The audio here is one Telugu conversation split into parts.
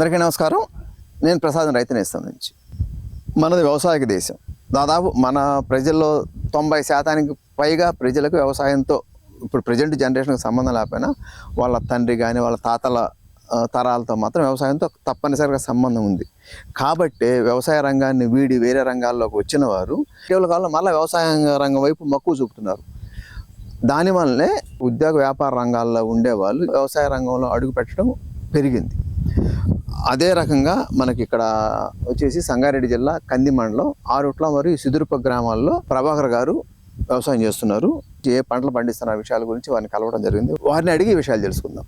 అందరికీ నమస్కారం. నేను ప్రసాదం రైతు నేస్తం నుంచి. మనది వ్యవసాయక దేశం. దాదాపు మన ప్రజల్లో తొంభై శాతానికి పైగా ప్రజలకు వ్యవసాయంతో ఇప్పుడు ప్రజెంట్ జనరేషన్కి సంబంధం లేకపోయినా వాళ్ళ తండ్రి కానీ వాళ్ళ తాతల తరాలతో మాత్రం వ్యవసాయంతో తప్పనిసరిగా సంబంధం ఉంది. కాబట్టి వ్యవసాయ రంగాన్ని వీడి వేరే రంగాల్లోకి వచ్చిన వారు కేవల కాలంలో మళ్ళీ వ్యవసాయ రంగం వైపు మక్కువ చూపుతున్నారు. దానివల్లనే ఉద్యోగ వ్యాపార రంగాల్లో ఉండేవాళ్ళు వ్యవసాయ రంగంలో అడుగు పెట్టడం పెరిగింది. అదే రకంగా మనకి ఇక్కడ వచ్చేసి సంగారెడ్డి జిల్లా కంది మండలం ఆరుట్ల మరియు సిదురుప గ్రామాల్లో ప్రభాకర్ గారు వ్యవసాయం చేస్తున్నారు. ఏ పంటలు పండిస్తున్న విషయాల గురించి వారిని కలవడం జరిగింది. వారిని అడిగి విషయాలు తెలుసుకుందాం.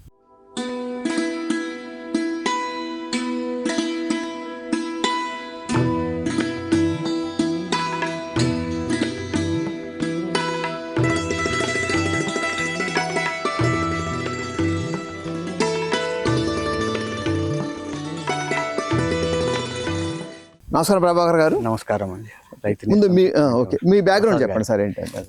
నమస్కారం ప్రభాకర్ గారు. నమస్కారం అండి. రైతు ముందు మీ ఓకే. మీ బ్యాక్గ్రౌండ్ చెప్పండి సార్ ఏంటంటే.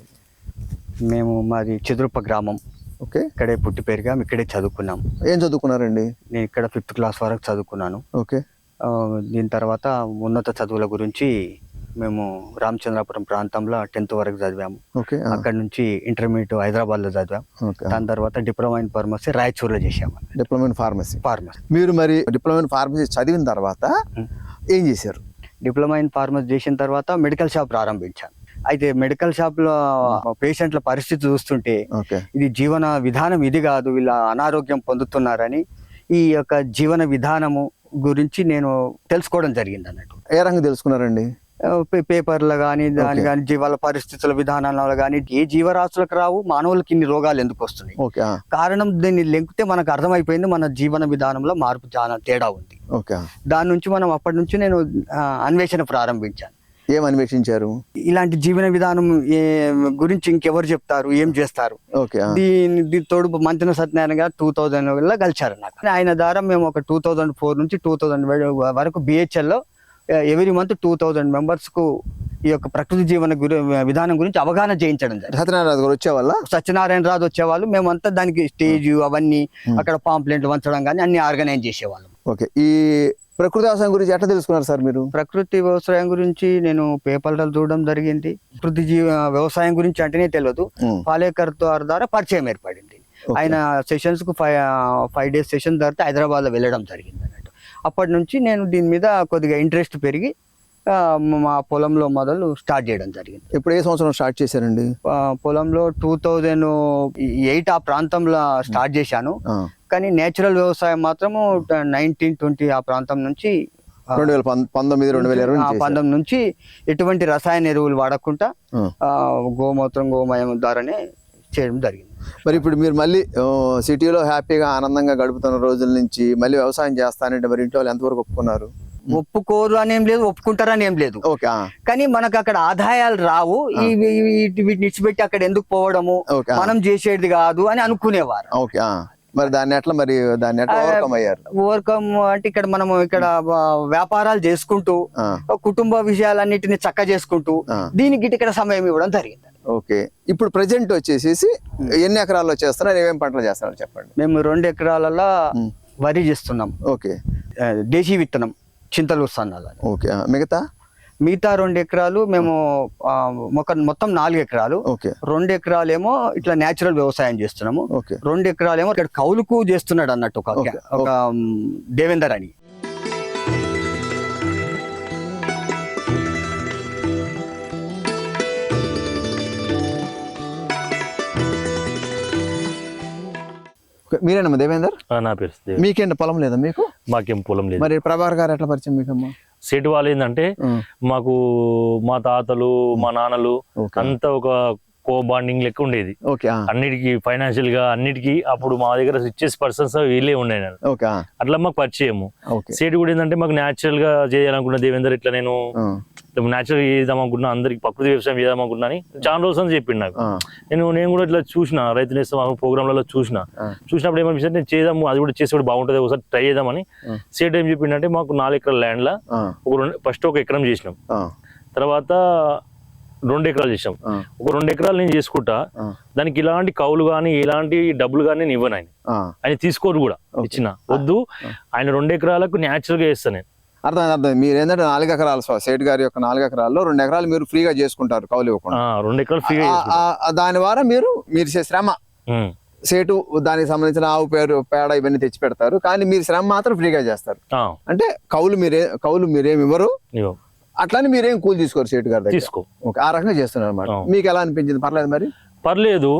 మేము మాది చదురుప్ప గ్రామం. ఓకే. ఇక్కడే పుట్టి పెరిగాం ఇక్కడే చదువుకున్నాం. ఏం చదువుకున్నారండి? నేను ఇక్కడ ఫిఫ్త్ క్లాస్ వరకు చదువుకున్నాను. ఓకే. దీని తర్వాత ఉన్నత చదువుల గురించి మేము రామచంద్రాపురం ప్రాంతంలో టెన్త్ వరకు చదివాము. అక్కడ నుంచి ఇంటర్మీడియట్ హైదరాబాద్లో చదివాం. ఓకే. దాని తర్వాత డిప్లొమా ఇన్ ఫార్మసీ రాయచూర్లో చేసాము డిప్లొమా ఇన్ ఫార్మసీ. ఫార్మసీ. మీరు మరి డిప్లొమా ఇన్ ఫార్మసీ చదివిన తర్వాత. ఏం చేశారు? డిప్లొమా ఇన్ ఫార్మసీ చేసిన తర్వాత మెడికల్ షాప్ ప్రారంభించాను. అయితే మెడికల్ షాప్లో పేషెంట్ల పరిస్థితి చూస్తుంటే ఇది జీవన విధానం ఇది కాదు వీళ్ళ అనారోగ్యం పొందుతున్నారని ఈ యొక్క జీవన విధానము గురించి నేను తెలుసుకోవడం జరిగింది అన్నట్టు ఏ రంగం తెలుసుకున్నారండి? పేపర్లు కానీ దాని. కానీ జీవాల పరిస్థితుల విధానాలు కానీ ఏ జీవరాశులకు రావు మానవులకి ఇన్ని రోగాలు ఎందుకు వస్తున్నాయి? కారణం దీన్ని లెంకితే మనకు అర్థమైపోయింది మన జీవన విధానంలో మార్పు చాలా తేడా ఉంది. దాని నుంచి మనం అప్పటి నుంచి నేను అన్వేషణ ప్రారంభించాను. ఏం అన్వేషించారు? ఇలాంటి జీవన విధానం గురించి ఇంకెవరు చెప్తారు? ఏం చేస్తారు? దీని దీని తోడు మంతిన సత్యనారాయణ గారు టూ థౌజండ్లో నాకు. ఆయన ద్వారా మేము ఒక టూ థౌజండ్ ఫోర్ నుంచి టూ థౌజండ్ వరకు BHL లో ఎవ్రీ మంత్ టూ థౌజండ్ మెంబర్స్కు ఈ యొక్క ప్రకృతి జీవన గురి విధానం గురించి అవగాహన చేయించడం జరిగింది. సత్యనారాయణ గారు వచ్చేవాళ్ళ? సత్యనారాయణ రాజు వచ్చేవాళ్ళు. మేమంతా దానికి స్టేజ్ అవన్నీ అక్కడ పాంప్లెంట్లు వంచడం కానీ అన్ని ఆర్గనైజ్ చేసేవాళ్ళం. ఓకే. ఈ ప్రకృతి వ్యవసాయం గురించి ఎట్లా తెలుసుకున్నారు సార్ మీరు? ప్రకృతి వ్యవసాయం గురించి నేను పేపర్లు చూడడం జరిగింది. ప్రకృతి జీవ వ్యవసాయం గురించి అంటేనే తెలియదు పాలేకర్ ద్వారా పరిచయం ఏర్పడింది. ఆయన సెషన్స్కు ఫైవ్ ఫైవ్ డేస్ సెషన్ తర్వాత హైదరాబాద్లో వెళ్ళడం జరిగింది. అప్పటి నుంచి నేను దీని మీద కొద్దిగా ఇంట్రెస్ట్ పెరిగి మా పొలంలో మొదలు స్టార్ట్ చేయడం జరిగింది. ఇప్పుడు ఏ సంవత్సరం స్టార్ట్ చేశారండి? పొలంలో టూ థౌజండ్ ఎయిట్ ఆ ప్రాంతంలో స్టార్ట్ చేశాను. కానీ నేచురల్ వ్యవసాయం మాత్రము నైన్టీన్ ట్వంటీ ఆ ప్రాంతం నుంచి రెండు వేల పంతొమ్మిది రెండు వేల ఇరవై. పంతొమ్మిది నుంచి ఎటువంటి రసాయన ఎరువులు వాడకుండా గోమూత్రం గోమయం ద్వారానే చేయడం జరిగింది. మరి ఇప్పుడు మీరు మళ్ళీ సిటీలో హ్యాపీగా ఆనందంగా గడుపుతున్న రోజుల నుంచి మళ్ళీ వ్యవసాయం చేస్తానంటే మరి ఇంటి వాళ్ళు ఎంతవరకు ఒప్పుకున్నారు? ఒప్పుకోరు అని ఏం లేదు ఒప్పుకుంటారని ఏం లేదు. కానీ మనకు అక్కడ ఆదాయాలు రావు వీటిని ఇచ్చిపెట్టి అక్కడ ఎందుకు పోవడము మనం చేసేది కాదు అని అనుకునేవారు. మరి దాన్ని ఎట్లా మరి దాన్ని ఎట్లా ఓవర్కమ్ అయ్యారు? ఓవర్కమ్ అంటే ఇక్కడ మనము ఇక్కడ వ్యాపారాలు చేసుకుంటూ కుటుంబ విషయాలన్నిటిని చక్క చేసుకుంటూ. దీనికి ఇక్కడ సమయం ఇవ్వడం జరిగింది. ఓకే. ఇప్పుడు ప్రజెంట్ వచ్చేసేసి ఎన్ని ఎకరాల్లో చేస్తున్నారు ఏమేమి పంటలు చేస్తున్నారు చెప్పండి. మేము రెండు ఎకరాలలో. వరి చేస్తున్నాం. ఓకే. దేశీ విత్తనం చింతలు సన్నాలు. ఓకే. మిగతా? మిగతా రెండు ఎకరాలు మేము మొత్తం నాలుగు ఎకరాలు. ఓకే. రెండు ఎకరాలేమో ఇట్లా నేచురల్ వ్యవసాయం చేస్తున్నాము. ఓకే. రెండు ఎకరాలేమో ఇక్కడ కౌలుకు చేస్తున్నాడు అన్నట్టు ఒక దేవేందర్ అని. మీరేనమ్మా దేవేందర్? నా పేరు. మీకేంటి పొలం లేదా మీకు? మాకేం పొలం లేదు. మరి ప్రభాకర్ గారు ఎట్లా పరిచయం మీకమ్మా సెట్ వాళ్ళు ఏంటంటే మాకు మా తాతలు మా నాన్నలు అంతా ఒక కో బాండింగ్ లెక్క ఉండేది. అన్నిటికీ ఫైనాన్షియల్గా అన్నిటికీ అప్పుడు మా దగ్గర ఇచ్చేసి పర్సన్స్ వీళ్ళే ఆ, అట్లా మాకు పరిచయము. సేటు కూడా ఏంటంటే మాకు న్యాచురల్గా చేయాలనుకున్న దేవేందర్ ఇట్లా నేను న్యాచురల్ చేద్దాం అనుకున్నా అందరికి ప్రకృతి వ్యవసాయం చేద్దాం అనుకున్నా అని చాలా రోజులు అని చెప్పిండు నాకు. నేను నేను కూడా ఇట్లా చూసిన రైతు నేస్తం ప్రోగ్రాంలలో చూసిన. చూసినప్పుడు ఏమనిపించింది నేను చేద్దాము అది కూడా చేసి కూడా బాగుంటుంది ఒకసారి ట్రై చేద్దామని. సేట్ ఏం చెప్పిండంటే మాకు నాలుగు ఎకరాల ల్యాండ్ లా ఒక రెండు ఫస్ట్ ఒక ఎకరం చేసినాం. తర్వాత రెండు ఎకరాలు చేసాం ఒక రెండు ఎకరాలు నేను చేసుకుంటా దానికి ఇలాంటి కౌలు కానీ ఎలాంటి డబ్బులు కానీ నేను ఇవ్వను ఆయన. ఆయన తీసుకోరు కూడా ఇచ్చిన. వద్దు ఆయన రెండు ఎకరాలకు న్యాచురల్గా చేస్తాను నేను. అర్థమైంది అర్థం మీరు ఏంటంటే నాలుగు ఎకరాలు సేట్ గారి యొక్క నాలుగు ఎకరాల్లో రెండు ఎకరాలు మీరు ఫ్రీగా చేసుకుంటారు కౌలు ఇవ్వకుండా. రెండు ఎకరాలు ఫ్రీగా దాని ద్వారా మీరు మీరు శ్రమ. సేటు దానికి సంబంధించిన ఆవు పేరు పేడ ఇవన్నీ తెచ్చి పెడతారు. కానీ మీరు శ్రమ మాత్రం ఫ్రీగా చేస్తారు. అంటే కౌలు మీరే కౌలు మీరేం ఇవ్వరు. అట్లని మీరేం కూలి తీసుకోరు సేటు గారి దగ్గర. ఓకే ఆ రకంగా చేస్తున్నారు అనమాట. మీకు ఎలా అనిపించింది? పర్లేదు మరి? పర్లేదు.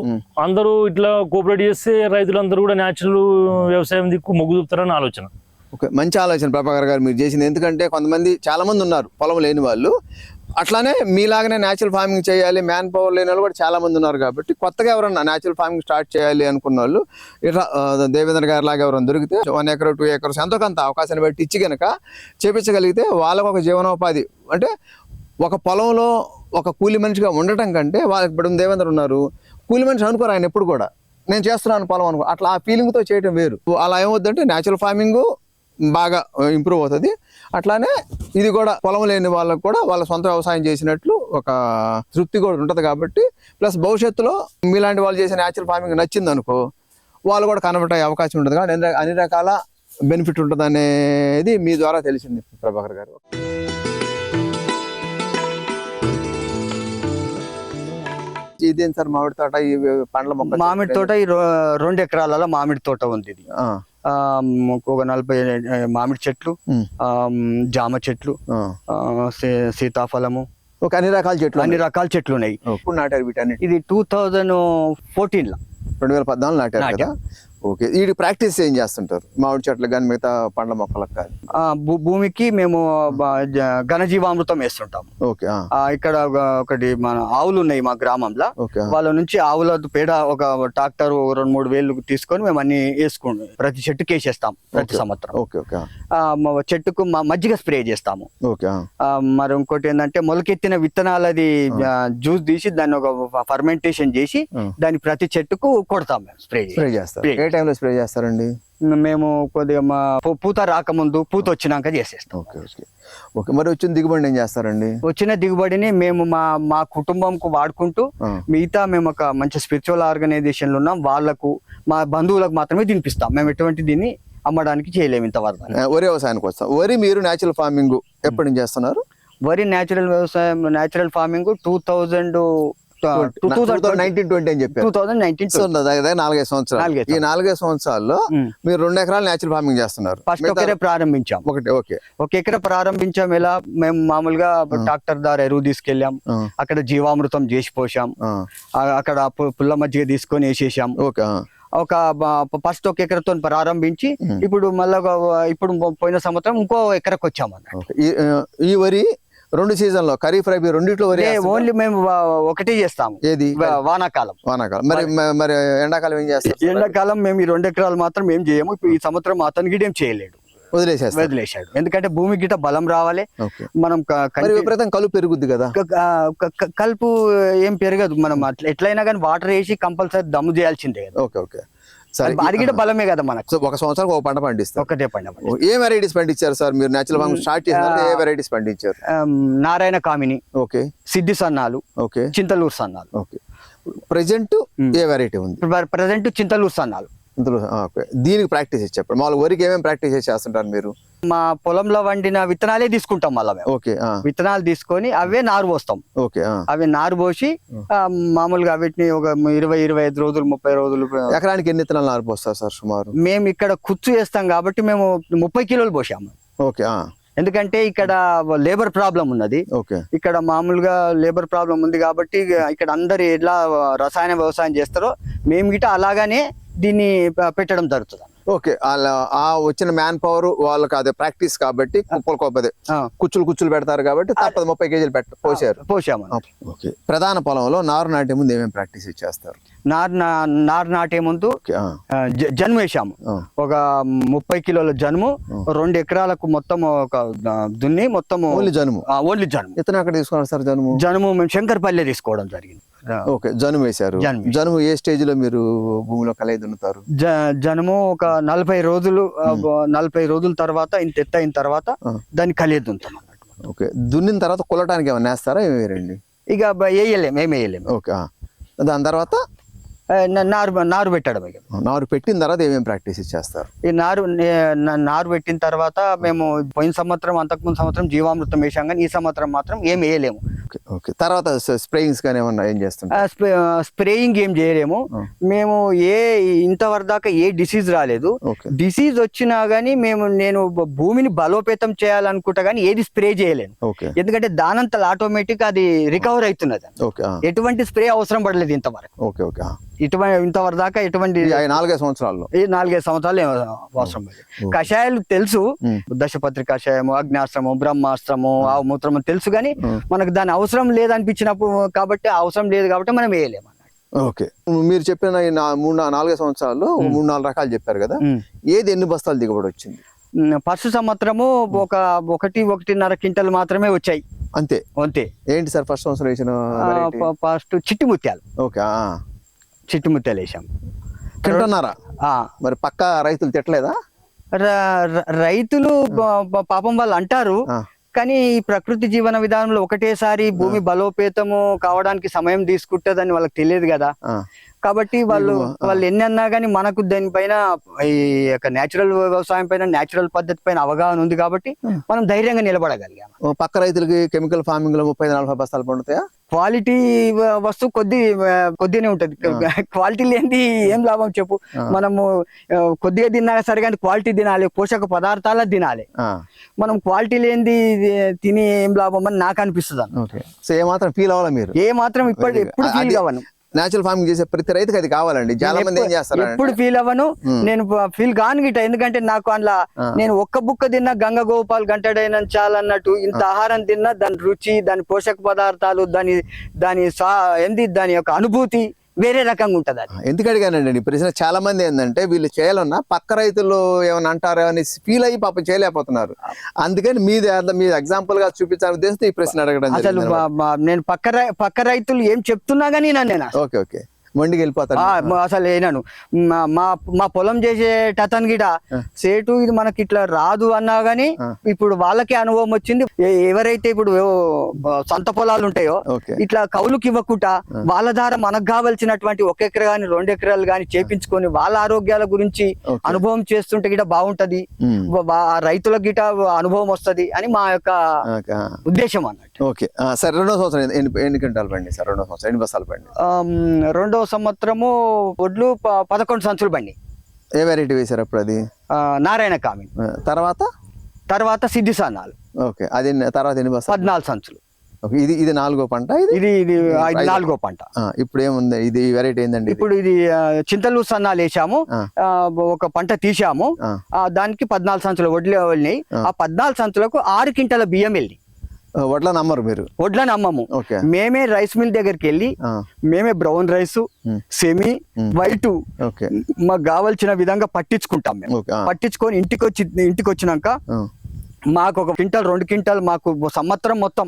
అందరూ ఇట్లా కోఆపరేట్ చేస్తే రైతులందరూ కూడా న్యాచురల్ వ్యవసాయం దిక్కు మొగ్గు చూపుతారని ఆలోచన. ఓకే మంచి ఆలోచన ప్రభాకర్ గారు మీరు చేసింది. ఎందుకంటే కొంతమంది చాలామంది ఉన్నారు పొలం లేని వాళ్ళు. అట్లానే మీలాగనే న్యాచురల్ ఫార్మింగ్ చేయాలి మ్యాన్ పవర్ లేని వాళ్ళు కూడా చాలామంది ఉన్నారు కాబట్టి కొత్తగా ఎవరన్నా న్యాచురల్ ఫార్మింగ్ స్టార్ట్ చేయాలి అనుకున్న వాళ్ళు ఇట్లా దేవేంద్ర గారి లాగా ఎవరైనా దొరికితే వన్ ఎకర్ టూ ఎకర్స్ ఎంతో కొంత అవకాశాన్ని బట్టి ఇచ్చి కనుక చేపించగలిగితే వాళ్ళకు ఒక జీవనోపాధి. అంటే ఒక పొలంలో ఒక కూలి మనిషిగా ఉండటం కంటే వాళ్ళకి ఇప్పుడు దేవేంద్ర ఉన్నారు కూలి మనిషి అనుకోరు ఆయన ఎప్పుడు కూడా. నేను చేస్తున్నాను పొలం అనుకో అట్లా ఆ ఫీలింగ్తో చేయటం వేరు. అలా ఏమవుద్దంటే న్యాచురల్ ఫార్మింగు బాగా ఇంప్రూవ్ అవుతుంది. అట్లానే ఇది కూడా పొలం లేని వాళ్ళకు కూడా వాళ్ళ సొంత వ్యవసాయం చేసినట్లు ఒక తృప్తి కూడా ఉంటుంది కాబట్టి ప్లస్ భవిష్యత్తులో మీలాంటి వాళ్ళు చేసే న్యాచురల్ ఫార్మింగ్ నచ్చింది అనుకో వాళ్ళు కూడా కన్వర్ట్ అయ్యే అవకాశం ఉంటుంది. కాబట్టి అన్ని- రకాల బెనిఫిట్ ఉంటుంది అనేది మీ ద్వారా తెలిసింది ప్రభాకర్ గారు. ఇదేం సార్ మామిడి తోట? ఈ పండ్ల మొక్క మామిడి తోట ఈ రెండు ఎకరాలలో మామిడి తోట ఉంది ఇది. ఒక నలభై మామిడి చెట్లు జామ చెట్లు సీతాఫలము. ఒక అన్ని రకాల చెట్లు అన్ని రకాల చెట్లు ఉన్నాయి. ఇప్పుడు నాటారు వీటన్నిటి ఇది టూ థౌజండ్ ఫోర్టీన్లో రెండు వేల పద్నాలుగు నాటారు నాటాం. కదా? ఓకే. వీటి ప్రాక్టీస్ ఏం చేస్తుంటారు? మామిడి చెట్లు కానీ మిగతా పండ్ల మొక్కలకు కానీ భూమికి మేము ఘనజీవామృతం వేస్తుంటాం ఓకే ఇక్కడ ఒక- ఒకటి మన ఆవులు ఉన్నాయి మా గ్రామంలో. వాళ్ళ నుంచి ఆవుల పేడ ఒక ట్రాక్టర్ రెండు మూడు వేలు తీసుకొని మేము అన్ని వేసుకుంటాం ప్రతి చెట్టుకి వేసేస్తాం ప్రతి. సంవత్సరం. ఓకే ఓకే చెట్టుకు మజ్జిగ స్ప్రే చేస్తాము. ఓకే మరి ఇంకోటి ఏంటంటే మొలకెత్తిన విత్తనాలది జ్యూస్ తీసి దాన్ని ఒక ఫర్మెంటేషన్ చేసి. దాన్ని ప్రతి చెట్టుకు కొడతాం స్ప్రే స్ప్రే. ఏ టైంలో స్ప్రే చేస్తారండి? మేము కొద్దిగా మా పూత రాకముందు పూత వచ్చినాక చేసేస్తాం. Okay okay. ఓకే మరి వచ్చిన దిగుబడి ఏం చేస్తారండి? వచ్చిన దిగుబడిని మేము మా మా కుటుంబంకు వాడుకుంటూ మిగతా మేము ఒక మంచి స్పిరిచువల్ ఆర్గనైజేషన్లు ఉన్నాం. వాళ్ళకు మా బంధువులకు మాత్రమే తినిపిస్తాం. మేము ఎటువంటి దీన్ని అమ్మడానికి చేయలేము ఇంతవరకు. వరి వ్యవసాయానికి వస్తాం. వరి మీరు న్యాచురల్ ఫార్మింగ్ ఎప్పటి నుంచి చేస్తున్నారు? వరి న్యాచురల్ వ్యవసాయం natural farming two thousand nineteen twenty అని చెప్పారు. టూ థౌజండ్ నైన్టీన్ దగ్గర నాలుగైదు సంవత్సరాలు. ఈ నాలుగైదు సంవత్సరాల్లో. మీరు రెండు ఎకరాలు న్యాచురల్ ఫార్మింగ్ చేస్తున్నారు. ఫస్ట్ ఒకరే ప్రారంభించాం. ఒకటి ఓకే. ఒక ఎకర ప్రారంభించాం. ఎలా? మేము మామూలుగా ట్రాక్టర్ ద్వారా ఎరువు తీసుకెళ్ళాం. ఆ, అక్కడ జీవామృతం చేసి పోసాం. అక్కడ పుల్ల మజ్జిగ తీసుకొని వేసేసాం. ఓకే ఒక ఫస్ట్ ఒక ఎకరతో ప్రారంభించి. ఇప్పుడు మళ్ళా ఇప్పుడు పోయిన సంవత్సరం ఇంకో ఎకరకు వచ్చాం అన్నమాట ఓకే. ఈ ఆ, ఈ వరి రెండు సీజన్లో ఖరీఫ్ రబీ రెండిట్లో వరి? ఓన్లీ మేము ఒకటే చేస్తాము. ఏది? వానాకాలం. వానాకాలం. మరి మరి ఎండాకాలం ఏం చేస్తారు ఎండాకాలం మేము ఈ రెండు ఎకరాలు మాత్రం ఏం చేయము. ఈ సంవత్సరం అతని గిట ఏం చేయలేడు. వదిలేసేస్తారు. వదిలేశాడు. ఎందుకంటే భూమి గిట బలం రావాలి. మనం విపరీతం కలుపు పెరుగుద్ది కదా? కలుపు ఏం పెరగదు. మనం అట్లా ఎట్లయినా కానీ వాటర్ వేసి కంపల్సరీ దమ్ము చేయాల్సిందే కదా. Okay okay. సరే అది బలమే కదా మనకు. సో ఒక సంవత్సరం ఒక పంట పండిస్తారు. ఒకటే ఓ, ఏ వెరైటీస్ పండించారు సార్? మీరు నేచురల్ ఫార్మ్ స్టార్ట్ చేసినారు ఏ వెరైటీస్ పండించారు? నారాయణ కామిని ఓకే. సిద్ధి సన్నాలు ఓకే. చింతలూరు సన్నాలు. ఓకే. ప్రజెంట్ ఏ వెరైటీ ఉంది? ప్రజెంట్ చింతలూరు సన్నాలు. ఇందులో దీనికి ప్రాక్టీస్ చేసి చెప్పండి మామూలు వరికి ఏమేమి ప్రాక్టీస్ చేసి చేస్తుంటారు మీరు? మా పొలంలో వండిన విత్తనాలే తీసుకుంటాం మళ్ళీ ఓకే విత్తనాలు తీసుకొని అవే నారు పోస్తాం. ఓకే. అవి నారు పోసి మామూలుగా వీటిని ఒక ఇరవై ఇరవై ఐదు రోజులు ముప్పై రోజులు ఎకరానికి ఎన్ని విత్తనాలు నారిపోస్తారు సార్ సుమారు? మేము ఇక్కడ కుచ్చు వేస్తాం కాబట్టి మేము ముప్పై కిలోలు పోసాము. ఓకే ఎందుకంటే ఇక్కడ లేబర్ ప్రాబ్లం ఉన్నది. ఓకే. ఇక్కడ మామూలుగా లేబర్ ప్రాబ్లం ఉంది కాబట్టి ఇక్కడ అందరు ఎలా రసాయన వ్యవసాయం చేస్తారో మేము గిట అలాగానే దీన్ని పెట్టడం జరుగుతుంది. ఓకే అలా ఆ వచ్చిన మ్యాన్ పవర్ వాళ్ళకి అదే ప్రాక్టీస్ కాబట్టి కుప్పలు కొప్పదే ఆ, కుచ్చులు కుచ్చులు పెడతారు కాబట్టి తప్పదు ముప్పై కేజీలు పెట్ట పోసారు. పోసాము ఓకే. ప్రధాన పొలంలో నారు నాటే ముందు ఏమేమి ప్రాక్టీస్ ఇచ్చేస్తారు నారు నా- నారు నాటే ముందు జనుము వేసాము ఒక ముప్పై కిలోల జనుము రెండు ఎకరాలకు మొత్తం ఒక దున్ని మొత్తం ఓన్లీ జనుము? ఓన్లీ జనుము. ఇతను అక్కడ తీసుకున్నారు సార్ జనుము? జనుము మేము శంకర్పల్లి తీసుకోవడం జరిగింది. ఓకే జనుము వేశారు జనుము. ఏ స్టేజ్లో మీరు భూమిలో కలయి దున్నుతారు? జనుము ఒక నలభై రోజులు నలభై రోజుల తర్వాత ఇంత ఎత్తు అయిన తర్వాత. దాన్ని కలియదుంటాం అన్నట్టు ఓకే దున్నిన తర్వాత కుల్లటానికి ఏమైనా వేస్తారా ఏమి వేరండి ఇక వేయలేము ఏమి వేయలేము ఓకే. దాని తర్వాత నారు నారు పెట్టడం నారు పెట్టిన తర్వాత ఏమేమి ప్రాక్టీస్ చేస్తారు? ఈ నారు నారు పెట్టిన తర్వాత మేము పోయిన సంవత్సరం అంతకుముందు సంవత్సరం జీవామృతం వేసాం కానీ ఈ సంవత్సరం మాత్రం ఏం వేయలేము. ఓకే. తర్వాత స్ప్రేయింగ్స్ కానీ ఏమన్నా ఏం చేస్తుంటారు? ఆ, స్ప్రే- ఆ, స్ప్రేయింగ్ ఏం చేయలేము. ఆ. మేము ఏ ఇంతవరకు దాకా ఏ డిసీజ్ రాలేదు. డిసీజ్ వచ్చినా గానీ మేము నేను భూమిని బలోపేతం చేయాలనుకుంటా కానీ ఏది స్ప్రే చేయలేను. ఎందుకంటే దానంతలు ఆటోమేటిక్ అది రికవర్ అవుతున్నది. ఆ. ఎటువంటి స్ప్రే అవసరం పడలేదు ఇంతవరకు. ఓకే ఓకే ఆ. ఇటువంటి ఇంతవరకు దాకా ఎటువంటి నాలుగైదు సంవత్సరాల్లో. ఈ నాలుగైదు సంవత్సరాలు అవసరం కషాయాలు తెలుసు. దశపత్రి కషాయము అగ్నాస్త్రము బ్రహ్మాస్త్రము ఆవుమూత్రము తెలుసు కానీ. మనకు దాని అవసరం లేదనిపించినప్పుడు కాబట్టి అవసరం లేదు కాబట్టి మనం వేయలేము ఓకే. మీరు చెప్పిన ఈ నా- మూడు నా- నాలుగైదు సంవత్సరాల్లో మూడు నాలుగు రకాలు చెప్పారు కదా. ఉమ్. ఏది ఎన్ని బస్తాలు దిగుబడి వచ్చింది? పశు సంవత్సరము ఒక ఒకటి ఒకటిన్నర క్వింటల్ మాత్రమే వచ్చాయి. అంతే. అంతే. ఏంటి సార్ ఫస్ట్ సంవత్సరం వేసిన variety? ఫస్ట్ చిట్టి ముత్యాలు. ఓకే ఆ. చిట్టి ముత్యాలు వేసాం. తింటున్నారా? ఆ, మరి పక్క రైతులు తిట్టలేదా? ర- ర- రైతులు ప- ప- పాపం వాళ్ళు అంటారు ఆ. కానీ ఈ ప్రకృతి జీవన విధానంలో ఒకటేసారి భూమి బలోపేతము కావడానికి సమయం తీసుకుంటుందని వాళ్ళకి తెలియదు కదా. కాబట్టి వాళ్ళు. వాళ్ళు ఎన్ని అన్నా కానీ మనకు దానిపైన ఈ యొక్క నేచురల్ వ్యవసాయం పైన నేచురల్ పద్ధతి పైన అవగాహన ఉంది కాబట్టి మనం ధైర్యంగా నిలబడగలిగాం. ఓ పక్క రైతులకి కెమికల్ ఫార్మింగ్లో ముప్పై నలభై బస్తాలు పండుతాయా? క్వాలిటీ వస్తువు కొద్ది ఆ, కొద్దిగానే ఉంటది. క్వాలిటీ లేనిది ఏం లాభం చెప్పు. మనము కొద్దిగా తిన్నా సరే కానీ క్వాలిటీ తినాలి పోషక పదార్థాల తినాలి. మనం క్వాలిటీ లేనిది తిని ఏం లాభం అని నాకు అనిపిస్తుంది సో ఏమాత్రం ఫీల్ అవ్వాలా మీరు? ఏ మాత్రం ఇప్పటి ఎప్పుడు ఫీల్ కావను. నేచురల్ ఫార్మింగ్ చేసే ప్రతి రైతుకి అది కావాలండి. చాలా మంది ఏం చేస్తారు ఎప్పుడు ఫీల్ అవ్వను. నేను ఫీల్ కాను గిట్ట ఎందుకంటే నాకు అందులో నేను ఒక్క బుక్క తిన్నా గంగ గోపాల్ గంటడైన చాలన్నట్టు ఇంత ఆహారం తిన్నా దాని రుచి దాని పోషక పదార్థాలు దాని దాని సా ఏంది? దాని యొక్క అనుభూతి వేరే రకంగా ఉంటది అది. ఎందుకు అడిగానండి ఈ ప్రశ్న చాలా మంది ఏంటంటే వీళ్ళు చేయాలన్నా పక్క రైతులు ఏమైనా అంటారో అని ఫీల్ అయ్యి పాపం చేయలేకపోతున్నారు. అందుకని మీది మీ ఎగ్జాంపుల్గా చూపించాలని ఉద్దేశంతో ఈ ప్రశ్న అడగడం అసలు నేను పక్క పక్క రైతులు ఏం చెప్తున్నా గానీ నన్ను నేను ఓకే ఓకే. మొండికి మ- అసలు ఏనాను. మా మా- పొలం చేసే టతన్ గిట సేటు ఇది మనకి ఇట్లా రాదు అన్నా గానీ ఇప్పుడు వాళ్ళకే అనుభవం వచ్చింది. ఎవరైతే ఇప్పుడు సొంత పొలాలు ఉంటాయో ఇట్లా కౌలుకి ఇవ్వకుండా వాళ్ళ ద్వారా మనకు కావాల్సినటువంటి ఒక ఎకర గాని రెండు ఎకరాలు గాని చేపించుకొని వాళ్ళ ఆరోగ్యాల గురించి. అనుభవం చేస్తుంటే గిట బాగుంటది. రైతులకు గిట అనుభవం వస్తది అని మా యొక్క. ఉద్దేశం అన్నట్టు. ఓకే. సరే రెండో సంవత్సరం ఎన్ని- ఎన్ని క్వింటాలు పండి సార్? రెండో సంవత్సరం ఎన్ని బస్తాలు పండి రెండో సంవత్సరము ఒడ్లు ప- పదకొండు సంచులు బండి ఏ వెరైటీ వేశారు అప్పుడు అది? నారాయణ కామి తర్వాత? తర్వాత సిద్ధి సన్నాలు ఓకే అది తర్వాత ఎన్ని పద్నాలుగు సంచులు. ఇది ఇది నాలుగో పంట ఇది? ఇది. నాలుగో పంట. ఇప్పుడు ఏముంది ఇది వెరైటీ ఏందండి ఇది? ఇప్పుడు ఇది చింతలు సన్నాలు వేసాము. ఒక పంట తీసాము. దానికి పద్నాలుగు సంచులు వడ్లు వెళ్ళినాయి ఆ. పద్నాలుగు సంచులకు ఆరు క్వింటల బియ్యం వెళ్ళి వడ్ల నమ్మరు మీరు? వడ్లను అమ్మము మేమే రైస్ మిల్ దగ్గరికి వెళ్ళి మేమే brown rice. Semi. White okay. మాకు కావాల్సిన విధంగా పట్టించుకుంటాం మేము. పట్టించుకొని ఇంటికి వచ్చి ఇంటికి వచ్చినాక మాకు ఒక క్వింటల్ రెండు క్వింటల్ మాకు సంవత్సరం మొత్తం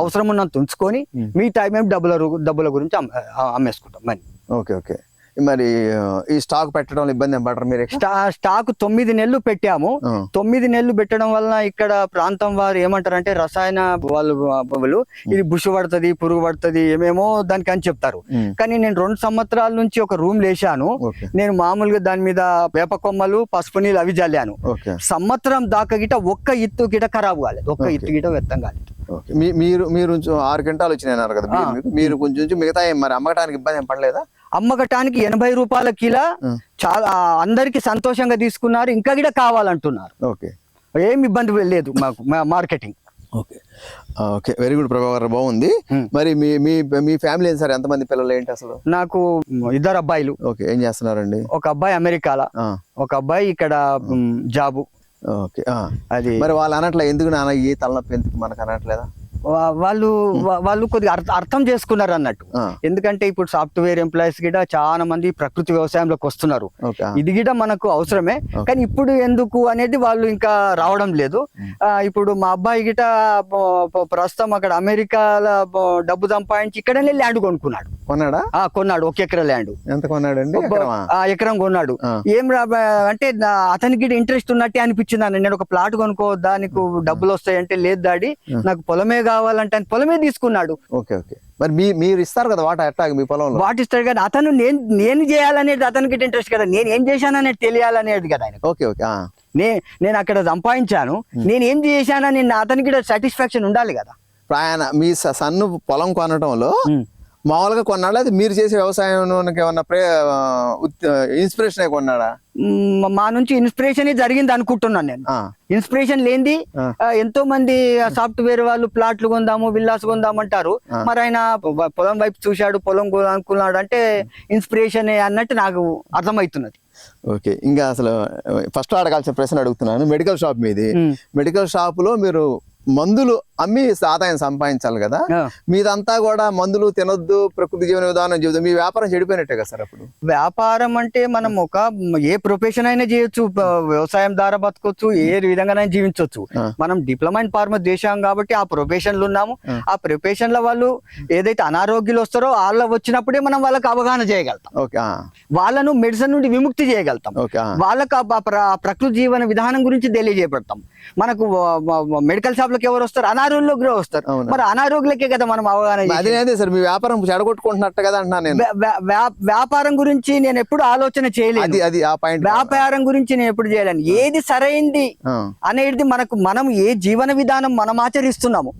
అవసరం ఉన్నంత ఉంచుకొని మీ టైం ఏం డబ్బుల డబ్బుల గురించి అమ్మేసుకుంటాం. Money okay okay. మరి ఈ స్టాక్ పెట్టడం ఇబ్బంది ఏం పడరు మీరు స్టాక్ తొమ్మిది నెలలు పెట్టాము. తొమ్మిది నెలలు పెట్టడం వలన ఇక్కడ ప్రాంతం వారు ఏమంటారంటే రసాయన వాళ్ళు ఇది బుషు పడుతుంది పురుగు పడుతుంది ఏమేమో దానికి అని చెప్తారు. కానీ నేను రెండు సంవత్సరాల నుంచి ఒక రూమ్ లేశాను ఓకే. నేను మామూలుగా దాని మీద వేప కొమ్మలు పసుపు నీళ్ళు అవి జల్లాను. సంవత్సరం దాకా గిట ఒక్క ఇత్తు గిట ఖరాబ్ కాలేదు. ఒక్క. ఇత్తు గిట వ్యర్థం కాలేదు. మీరు మీరు ఆరు గంటలు వచ్చినాయి అన్నారు కదా మీరు- కొంచెం మిగతా మరి అమ్మకడానికి ఇబ్బంది ఏం పడలేదా? అమ్మకటానికి ఎనభై రూపాయల కిలో. చాలా అందరికి సంతోషంగా తీసుకున్నారు ఇంకా కూడా కావాలంటున్నారు. ఓకే. ఏం ఇబ్బంది లేదు మాకు మా- marketing. Okay. Okay. Very good Prabhakar బాగుంది. మరి మీ మీ మీ ఫ్యామిలీ సార్? ఎంతమంది పిల్లలు ఏంటి అసలు? నాకు ఇద్దరు అబ్బాయిలు. ఓకే. ఏం చేస్తున్నారండి? ఒక అబ్బాయి అమెరికాలో ఒక అబ్బాయి ఇక్కడ జాబు. ఓకే. అది మరి వాళ్ళు అనట్లే ఎందుకు నాన్న ఈ తలనొప్పి ఎందుకు మనకు అనట్లేదా? వాళ్ళు వాళ్ళు కొద్దిగా అర్థ- అర్థం చేసుకున్నారు అన్నట్టు. ఎందుకంటే ఇప్పుడు సాఫ్ట్వేర్ ఎంప్లాయీస్ గిట చాలా మంది ప్రకృతి వ్యవసాయంలోకి వస్తున్నారు. ఇది గిట మనకు అవసరమే. కానీ ఇప్పుడు ఎందుకు అనేది వాళ్ళు ఇంకా రావడం లేదు. ఇప్పుడు మా అబ్బాయి గిట ప్రస్తుతం అక్కడ అమెరికాలో డబ్బు సంపాదించి ఇక్కడనే ల్యాండ్ కొనుక్కున్నాడు. కొన్నాడా? కొన్నాడు. ఒక ఎకరా ల్యాండ్. ఎంత ఎకరమా? ఆ ఎకరం కొన్నాడు. ఏం అంటే అతనికి ఇంట్రెస్ట్ ఉన్నట్టే అనిపించింది అన్న. నేను ఒక ప్లాట్ కొనుక్కోవద్దా నీకు డబ్బులు వస్తాయి అంటే లేదు డాడీ. నాకు పొలమే కావాలంటే ఆయన పొలమే తీసుకున్నాడు. Okay okay. మరి మీ మీరు ఇస్తారు కదా వాటా ఎట్లా మీ పొలంలో? వాట్ ఇస్తాడు కానీ అతను నేను నేను చేయాలనేది అతనికి ఇంట్రెస్ట్ కదా. నేను ఏం చేశాననేది తెలియాలనేది కదా ఆయన ఓకే ఓకే. నే నేను అక్కడ సంపాదించాను. నేను ఏం చేశానని అతనికి సాటిస్ఫాక్షన్ ఉండాలి కదా. ఆయన మీ సన్ను పొలం కొనటంలో మామూలుగా కొన్నాడా? అది మీరు చేసే వ్యవసాయం ఏమన్నా ప్రే ఇన్స్పిరేషన్ కొన్నాడా? మ్, నుంచి ఇన్స్పిరేషన్ జరిగింది అనుకుంటున్నాను నేను. ఇన్స్పిరేషన్ లేనిది ఎంతో మంది సాఫ్ట్వేర్ వాళ్ళు ప్లాట్లు కొందాము విల్లాస్ కొందాము అంటారు. మరి ఆయన పొలం వైపు చూశాడు పొలం అనుకున్నాడు అంటే ఇన్స్పిరేషన్ అన్నట్టు నాకు అర్థమవుతున్నది. ఓకే. ఇంకా అసలు ఫస్ట్ అడగాల్సిన ప్రశ్న అడుగుతున్నాను. మెడికల్ షాప్ మీది. మెడికల్ షాప్లో మీరు మందులు అమ్మి ఆదాయం సంపాదించాలి కదా. మీదంతా కూడా మందులు తినొద్దు ప్రకృతి జీవన విధానం జీవితం మీ వ్యాపారం చెడిపోయినట్టే కదా సార్ అప్పుడు? వ్యాపారం అంటే మనం ఒక ఏ ప్రొఫెషన్ అయినా చేయొచ్చు వ్యవసాయం ద్వారా బతకొచ్చు ఏ విధంగానైనా జీవించవచ్చు. మనం డిప్లొమా ఇన్ ఫార్మర్ చేశాం కాబట్టి ఆ ప్రొఫెషన్లు ఉన్నాము. ఆ. ప్రొఫెషన్లో వాళ్ళు ఏదైతే అనారోగ్యాలు వస్తారో వాళ్ళ వచ్చినప్పుడే మనం వాళ్ళకి అవగాహన చేయగలుగుతాం. వాళ్ళను మెడిసిన్ నుండి విముక్తి చేయగలుగుతాం. వాళ్ళకు ప్రకృతి జీవన విధానం గురించి తెలియజేయబడతాం. మనకు మెడికల్ షాప్ లకు ఎవరు వస్తారు అనారోగ్యంలోకి వస్తారు. మరి అనారోగ్యలకే కదా మనం అవగాహన. అది సార్ మీ వ్యాపారం చెడగొట్టుకుంటున్నట్టు కదా అంటున్నా నేను వ్యా- వ్యా- వ్యా- వ్యాపారం గురించి నేను ఎప్పుడు ఆలోచన చేయలేదు అది ఆ పాయింట్ వ్యాపారం గురించి నేను ఎప్పుడు చేయలేను ఏది సరైంది అనేది మనకు మనం ఏ జీవన విధానం మనం ఆచరిస్తున్నాము.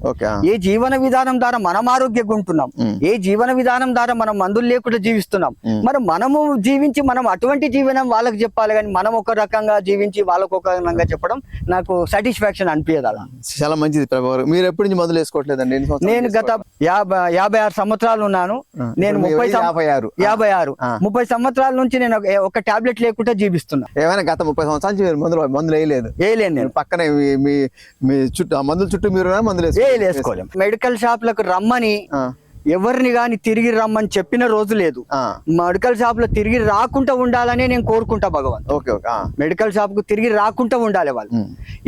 ఏ జీవన విధానం ద్వారా మనం ఆరోగ్యంగా ఉంటున్నాం. ఏ జీవన విధానం ద్వారా మనం మందులు లేకుండా జీవిస్తున్నాం. మరి మనము జీవించి మనం అటువంటి జీవనం వాళ్ళకి చెప్పాలి కానీ మనం ఒక రకంగా జీవించి వాళ్ళకు ఒక రకంగా చెప్పడం నాకు సాటిస్ఫాక్షన్ అనిపించదు అలా చాలా మంచిది ప్రభావ. మీరు ఎప్పటి నుంచి మందులు వేసుకోవట్లేదండి? నేను గత యాభై యాభై ఆరు సంవత్సరాలు ఉన్నాను. నేను ముప్పై యాభై ఆరు. యాభై ఆరు. ముప్పై సంవత్సరాల నుంచి నేను ఒక- టాబ్లెట్ లేకుండా జీవిస్తున్నా. ఏమైనా గత ముప్పై సంవత్సరాల నుంచి మీరు మందులు మందులు వేయలేదు? వేయలేను నేను. పక్కనే మీ చుట్టూ మందుల చుట్టూ మీరు మందులు ఏ వేసుకో- వేసుకోలేం మెడికల్ షాప్లకు రమ్మని ఆ, ఎవరిని గాని తిరిగి రమ్మని చెప్పిన రోజు లేదు. మెడికల్ షాప్లో తిరిగి రాకుండా ఉండాలని నేను కోరుకుంటా భగవాన్ ఓకే ఓకే. మెడికల్ షాప్కు తిరిగి రాకుండా ఉండాలి వాళ్ళు.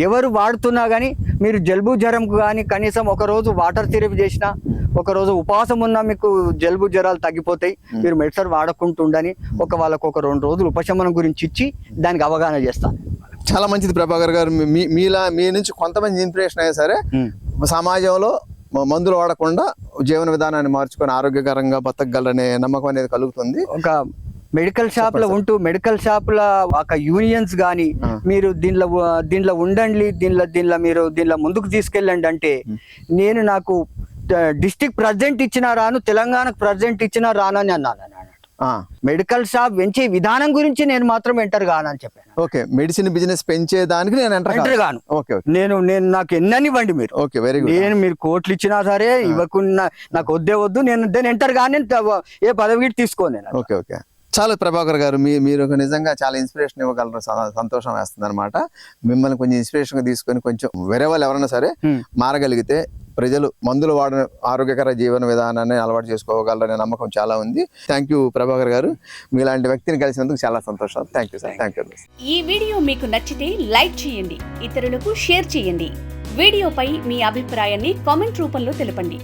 ఎవరు వాడుతున్నా గానీ మీరు జలుబు జ్వరంకు కానీ కనీసం ఒక రోజు వాటర్ థెరపీ చేసినా ఒక రోజు ఉపవాసం ఉన్నా మీకు జలుబు జ్వరాలు తగ్గిపోతాయి. మీరు మెడిసిన్ వాడకుంటూ ఉండని ఒక వాళ్ళకు ఒక రెండు రోజులు ఉపశమనం గురించి ఇచ్చి దానికి అవగాహన చేస్తాను. చాలా మంచిది ప్రభాకర్ గారు. మీలా మీ నుంచి కొంతమంది ఇన్స్పిరేషన్ అయ్యా సరే సమాజంలో మందులు వాడకుండా జీవన విధానాన్ని మార్చుకొని ఆరోగ్యకరంగా బతకగలరనే నమ్మకం అనేది కలుగుతుంది. ఒక మెడికల్ షాప్లో ఉంటూ మెడికల్ షాప్లో ఒక యూనియన్స్ గాని. మీరు దీనిలో దీనిలో ఉండండి దీనిలో దీనిలో మీరు దీనిలో ముందుకు తీసుకెళ్ళండి అంటే నేను నాకు డిస్టిక్ ప్రెసిడెంట్ ఇచ్చినా రాను తెలంగాణకు ప్రెసిడెంట్ ఇచ్చినా రాను అని అన్నాను మెడికల్ షాప్ పెంచే విధానం గురించి నేను మాత్రం ఎంటర్ కానని చెప్పాను. ఓకే మెడిసిన్ బిజినెస్ పెంచేదానికి నేను ఎంటర్ ఎంటర్ గాను ఓకే నేను నేను నాకు ఎన్ననివ్వండి మీరు. ఓకే వెరీ గుడ్ నేను మీరు కోట్లు ఇచ్చినా సరే ఇవ్వకుండా నాకు వద్దే వద్దు నేను నేను ఎంటర్ కానీ ఏ పదవి తీసుకోను నేను. Okay okay. చాలా ప్రభాకర్ గారు మీ మీరు ఒక నిజంగా చాలా ఇన్స్పిరేషన్ ఇవ్వగలరు సంతోషం వేస్తుంది అనమాట మిమ్మల్ని కొంచెం ఇన్స్పిరేషన్ తీసుకొని కొంచెం వేరే వాళ్ళు ఎవరైనా సరే. మారగలిగితే ప్రజలు మందులు వాడిన ఆరోగ్యకర జీవన విధానాన్ని అలవాటు చేసుకోగలరనే నమ్మకం చాలా ఉంది. థ్యాంక్ యూ ప్రభాకర్ గారు. మీలాంటి వ్యక్తిని కలిసినందుకు చాలా సంతోషం. Thank you sir thank you ఈ వీడియో మీకు నచ్చితే లైక్ చేయండి. ఇతరులకు షేర్ చేయండి. వీడియోపై మీ అభిప్రాయాన్ని కామెంట్ రూపంలో తెలపండి.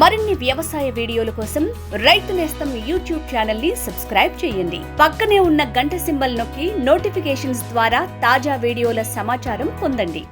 మరిన్ని వ్యవసాయ వీడియోల కోసం రైతు నేస్తం యూట్యూబ్ ఛానల్ని సబ్స్క్రైబ్ చేయండి. పక్కనే ఉన్న గంట సింబల్ నొక్కి నోటిఫికేషన్స్ ద్వారా తాజా వీడియోల సమాచారం పొందండి.